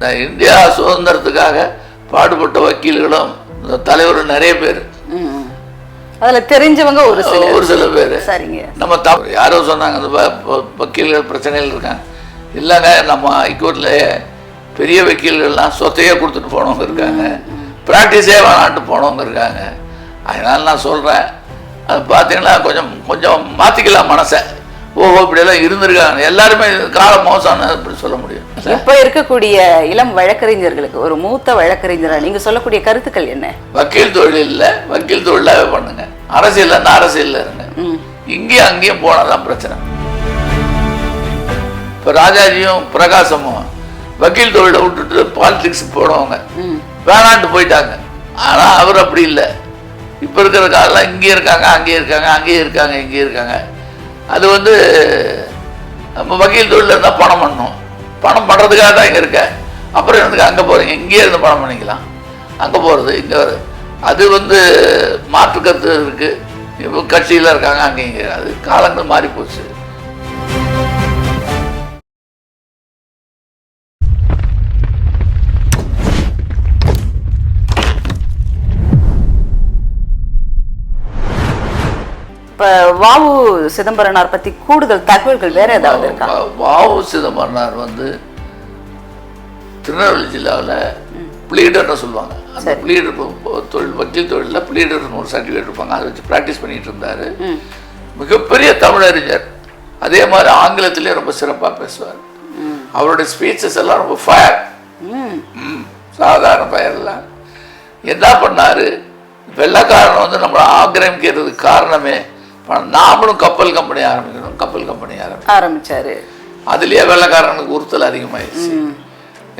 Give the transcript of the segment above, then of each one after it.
இந்த இந்தியா சுதந்திரத்துக்காக பாடுபட்ட வக்கீல்களும் இந்த தலைவரும் நிறைய பேர். அதுல தெரிஞ்சவங்க ஒரு சிலர் ஒரு சில பேர். சரிங்க. நம்ம த யாரோ சொன்னாங்க அந்த வக்கீல்கள் பிரச்சனைகள் இருக்காங்க. இல்லைங்க நம்ம ஹைகோர்ட்டில் பெரிய வக்கீல்கள்லாம் சொத்தையே கொடுத்துட்டு போனவங்க இருக்காங்க. ப்ராக்டிஸே வேணான்ட்டு போனவங்க இருக்காங்க. அதனால நான் சொல்கிறேன் அது பார்த்தீங்கன்னா கொஞ்சம் கொஞ்சம் மாற்றிக்கலாம் மனசை. ஓஹோ இப்படியெல்லாம் இருந்திருக்காங்க. எல்லாருமே காலம் மோசம்னு அப்படி சொல்ல முடியும். இப்ப இருக்கக்கூடிய இளம் வழக்கறிஞர்களுக்கு ஒரு மூத்த வழக்கறிஞரா நீங்க சொல்லக்கூடிய கருத்துக்கள் என்ன? வக்கீல் தொழில் இல்லை வக்கீல் தொழிலாகவே பண்ணுங்க. அரசியல் இருந்தால் அரசியலில் இருங்க. இங்கேயும் அங்கேயும் போனதான் பிரச்சனை. இப்போ ராஜாஜியும் பிரகாசமும் வக்கீல் தொழிலை விட்டுட்டு பாலிடிக்ஸ் போனவங்க. ம். வேணான்ட்டு போயிட்டாங்க. ஆனால் அவர் அப்படி இல்லை. இப்போ இருக்கிற காலம் இங்கேயும் இருக்காங்க அங்கேயும் இருக்காங்க அங்கேயும் இருக்காங்க இங்கேயும் இருக்காங்க. அது வந்து நம்ம வக்கீல் தொழிலில் இருந்தால் பணம் பண்ணணும் பணம் பண்ணுறதுக்காக தான் இங்கே இருக்க. அப்புறம் எனக்கு அங்கே போகிறீங்க இங்கேயே இருந்து பணம் பண்ணிக்கலாம். அங்கே போகிறது இங்கே அது வந்து மாற்று கருத்து இருக்குது இப்போ கட்சியில் இருக்காங்க அங்கே இங்கே. அது காலங்கள் மாறி போச்சு இப்ப வாவு சிதம்பரனார் பத்தி கூடுதல் தகவல்கள் வேற ஏதாவது இருக்கா? வா- வாவு சிதம்பரனார் வந்து திருநெல்வேலி ஜில்லாவில் ப்ளீடர்னு சொல்லுவாங்க. அந்த. ப்ளீடர் தொழில் வக்கீல் தொழிலில் ப்ளீடர்னு ஒரு சர்டிஃபிகேட் இருப்பாங்க. அதை வச்சு ப்ராக்டிஸ் பண்ணிட்டு இருந்தார். மிகப்பெரிய தமிழறிஞர் அதே மாதிரி ஆங்கிலத்திலேயே ரொம்ப சிறப்பாக பேசுவார். அவருடைய ஸ்பீச்சஸ் எல்லாம் ரொம்ப ஃபயர். சாதாரண ஃபயர்லாம் என்ன பண்ணாரு? வெள்ளைக்காரன் வந்து நம்மளை ஆக்கிரமிக்கிறதுக்கு காரணமே நாமளும் கப்பல் கம்பெனி ஆரம்பிக்கணும் கப்பல் கம்பெனி ஆரம்பிக்கணும். ஆரம்பிச்சாரு. அதுலயே வெள்ளைக்காரனுக்கு உறுத்தல் அதிகமாயிடுச்சு.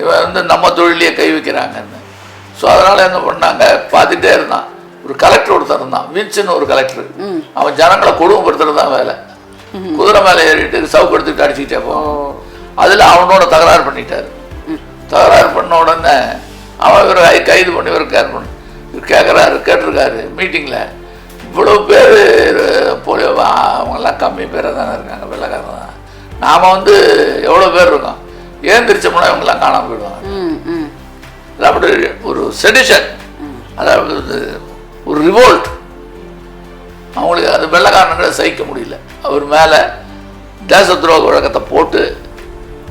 இவன் வந்து நம்ம தொழிலையே கை வைக்கிறாங்கன்னு. ஸோ அதனால என்ன பண்ணாங்க? பார்த்துட்டே இருந்தான். ஒரு கலெக்டர் ஒருத்தர் இருந்தான். வின்ஸ்னு ஒரு கலெக்டர் அவன் ஜனங்களை கொடுமைப்படுத்துறது தான் வேலை. குதிரை மேலே ஏறிட்டு சவுக்கு எடுத்துட்டு அடிச்சுக்கிட்டே போவான். அதில் அவனோட தகராறு பண்ணிட்டாரு. தகராறு பண்ண உடனே அவன் இவரை கைது பண்ணி இவர் கேர் பண்ணி. கேட்குறாரு கேட்டிருக்காரு மீட்டிங்கில் இவ்வளோ பேர் போலியோ அவங்கெல்லாம் கம்மி பேராக தானே இருக்காங்க வெள்ளைக்காரங்க தான். நாம் வந்து எவ்வளோ பேர் இருக்கோம்? ஏந்திரிச்சோம்னா இவங்கெல்லாம் காணாம போயிடுவாங்க? அப்படி ஒரு செடிஷன் அதாவது ஒரு ரிவோல்ட் அவங்களுக்கு அது வெள்ளைக்காரனுங்களை சகிக்க முடியல. அவர் மேலே தேச துரோக வழக்கத்தை போட்டு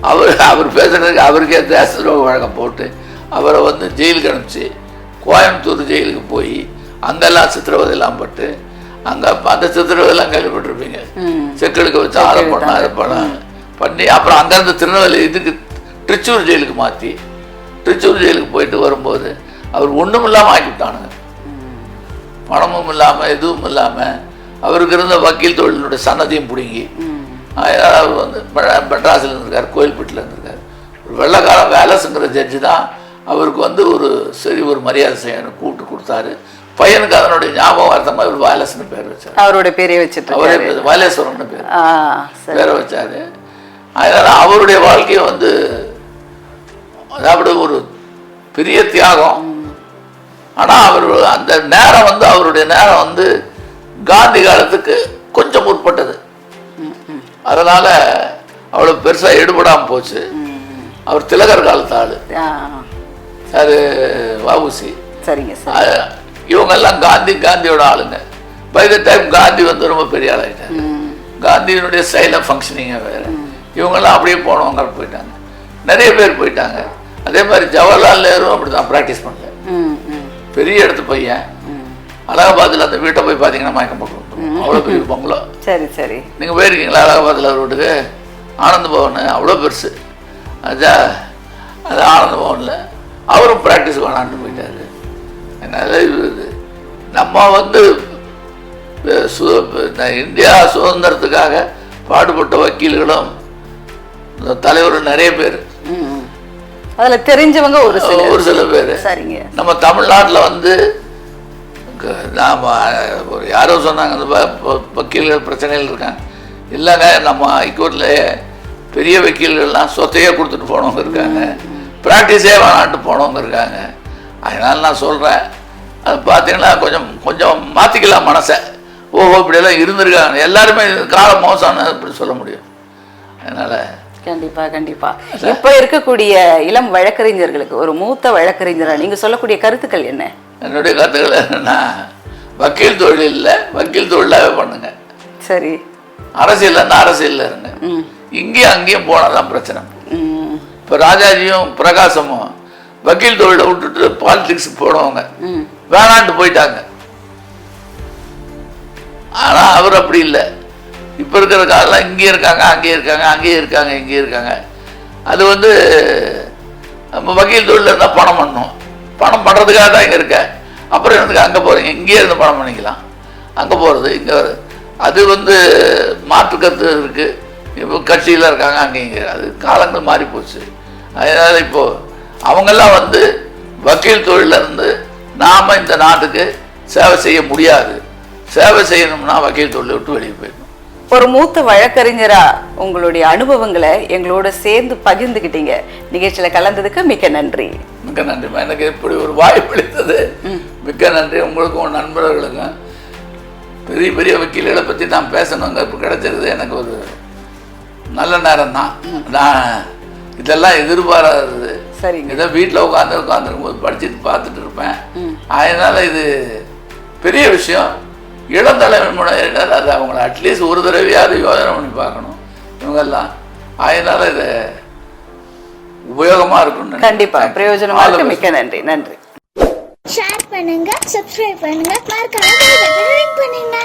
அவர் அவர் பேசுறதுக்கு அவருக்கே தேச துரோக வழக்கம் போட்டு அவரை வந்து ஜெயிலுக்கு அனுப்பிச்சு கோயம்புத்தூர் ஜெயிலுக்கு போய் அங்கெல்லாம் சித்திரவதையெல்லாம் பட்டு அங்கே அந்த சித்திரவதையெல்லாம் கேள்விப்பட்டிருப்பீங்க. ம். செக்கெடுக்க வச்சு அதை பண்ண அதை பண்ண பண்ணி அப்புறம் அங்கேருந்து திருநெல்வேலி இதுக்கு திருச்சூர் ஜெயிலுக்கு மாற்றி திருச்சூர் ஜெயிலுக்கு போயிட்டு வரும்போது அவர் ஒன்றும் இல்லாமல் ஆக்கிவிட்டானுங்க. பணமும் இல்லாமல் எதுவும் இல்லாமல் அவருக்கு இருந்த வக்கீல் தொழிலினுடைய சன்னதியும் பிடுங்கி அவர் வந்து மெட்ராஸில் இருந்திருக்கார் கோயில்பட்டில் இருந்திருக்கார். ஒரு வெள்ளைக்காரன் வேலஸுங்கிற ஜட்ஜி தான் அவருக்கு வந்து ஒரு சரி ஒரு மரியாதை செய்யணும் கூப்பிட்டு கொடுத்தாரு. பையனுக்கு அதனுடைய ஞாபகம் வரத்த மாதிரி ஒரு வேலஸ்னு பேர் வச்சார். அவருடைய பேரை வச்சுட்டு அவரே பேர் வாலேஸ்வரம்னு பேர் பேரை வச்சாரு. அதனால அவருடைய வாழ்க்கையை வந்து அதாவது ஒரு பெரிய தியாகம். ஆனால் அவர் அந்த நேரம் வந்து அவருடைய நேரம் வந்து காந்தி காலத்துக்கு கொஞ்சம் முற்பட்டது. அதனால அவ்வளோ பெருசாக எடுபடாமல் போச்சு. அவர் திலகர் காலத்து ஆளு. வவுசி சரிங்க சார். இவங்கெல்லாம் காந்தி காந்தியோட ஆளுங்க. பை த டைம் காந்தி வந்து ரொம்ப பெரிய ஆளாயிட்டார் ம். காந்தியினுடைய ஸ்டைல் ஆஃப் ஃபங்க்ஷனிங்காக வேறு. இவங்கெல்லாம் அப்படியே போனவங்க போயிட்டாங்க. நிறைய பேர் போயிட்டாங்க. அதே மாதிரி ஜவஹர்லால் நேரும் அப்படி தான் ப்ராக்டிஸ் பண்ணல பெரிய இடத்து பையன். அலகாபாத்தில் அந்த வீட்டை போய் பார்த்தீங்கன்னா மயக்கம் போட்டு. அவ்வளோ பெரிய பங்களா. சரி சரி. நீங்கள் போயிருக்கீங்களா அலகாபாத்தில் ஒரு வீட்டுக்கு ஆனந்த பவன். அவ்வளோ பெருசு. அதா அது ஆனந்த பவனில். அவரும் ப்ராக்டிஸ் வேணான்ட்டு போயிட்டாரு. அதனால இது நம்ம வந்து இந்தியா சுதந்திரத்துக்காக பாடுபட்ட வக்கீல்களும் இந்த தலைவரும் நிறைய பேர். அதுல தெரிஞ்சவங்க ஒரு சிலர். ஒரு சில பேர். சரிங்க. நம்ம தமிழ்நாட்டில் வந்து நாம ஒரு யாரோ சொன்னாங்க அந்த வக்கீல்கள் பிரச்சனைகள் இருக்காங்க. இல்லைங்க நம்ம ஹைகோர்ட்டில் பெரிய வக்கீல்கள்லாம் சொத்தையே கொடுத்துட்டு போனவங்க இருக்காங்க. ப்ராக்டிஸே வேணான்ட்டு போனவங்க இருக்காங்க. அதனால நான் சொல்கிறேன் அது பார்த்தீங்கன்னா கொஞ்சம் கொஞ்சம் மாற்றிக்கலாம் மனசை. ஓஹோ இப்படியெல்லாம் இருந்திருக்காங்க. எல்லாருமே காலம் மோசம்னு அப்படி சொல்ல முடியும். அதனால் கண்டிப்பா கண்டிப்பா. இப்ப இருக்கக்கூடிய இளம் வழக்கறிஞர்களுக்கு ஒரு மூத்த வழக்கறிஞரா நீங்க சொல்லக்கூடிய கருத்துக்கள் என்ன? என்னுடைய கருத்துக்கள் என்னன்னா வக்கீல் தொழில் இல்லை வக்கீல் தொழிலாகவே பண்ணுங்க. சரி. அரசியல் அரசியல்ல இருங்க. இங்கேயும் அங்கேயும் போனாதான் பிரச்சனை. இப்போ ராஜாஜியும் பிரகாசமும் வக்கீல் தொழிலை விட்டுட்டு பாலிடிக்ஸுக்கு போனவங்க. வேணான்ட்டு போயிட்டாங்க. ஆனா அவர் அப்படி இல்லை. இப்போ இருக்கிற காலம் இங்கேயும் இருக்காங்க அங்கேயும் இருக்காங்க அங்கேயும் இருக்காங்க இங்கேயும் இருக்காங்க. அது வந்து நம்ம வக்கீல் தொழில் இருந்தால் பணம் பண்ணணும். பணம் பண்ணுறதுக்காக தான் இங்கே இருக்கேன் அப்புறம் எனக்கு அங்கே போகிறீங்க இங்கேயே இருந்து பணம் பண்ணிக்கலாம். அங்கே போகிறது இங்கே அது வந்து மாற்று கருத்து இருக்குது இப்போ கட்சியில் இருக்காங்க அங்கே இங்கே. அது காலங்கள் மாறி போச்சு அதனால் இப்போது அவங்கெல்லாம் வந்து வக்கீல் தொழில்ல இருந்து நாம் இந்த நாட்டுக்கு சேவை செய்ய முடியாது. சேவை செய்யணும்னா வக்கீல் தொழிலை விட்டு வெளியே போயிடணும். ஒரு மூத்த வழக்கறிஞரா உங்களுடைய அனுபவங்களை எங்களோட சேர்ந்து பகிர்ந்துக்கிட்டீங்க நிகழ்ச்சியில கலந்ததுக்கு மிக்க நன்றி. மிக்க நன்றிம்மா. எனக்கு இப்படி ஒரு வாய்ப்பு அளித்தது மிக்க நன்றி. உங்களுக்கும் உங்கள் நண்பர்களுக்கும். பெரிய பெரிய வக்கீல்களை பற்றி நான் பேசணுங்க இப்போ கிடைச்சிருது. எனக்கு ஒரு நல்ல நேரம் தான் நான் இதெல்லாம் எதிர்பாராதது. சரிங்க. ஏதோ வீட்டில் உட்காந்து உட்காந்துருக்கும் போது படிச்சுட்டு பார்த்துட்டு இருப்பேன். அதனால இது பெரிய விஷயம். இளந்தலைமுறையினர் அது அவங்கள அட்லீஸ்ட் ஒரு தடவையாவது யோசனை பண்ணி பார்க்கணும். இவங்கெல்லாம். அதனால இது உபயோகமாக இருக்கும்னு கண்டிப்பா. நினைக்கிறேன். பிரயோஜனமா All the இருக்கு. மிக்க நன்றி. நன்றி. ஷேர் பண்ணுங்க சப்ஸ்கிரைப் பண்ணுங்க மறக்காம பண்ணுங்க.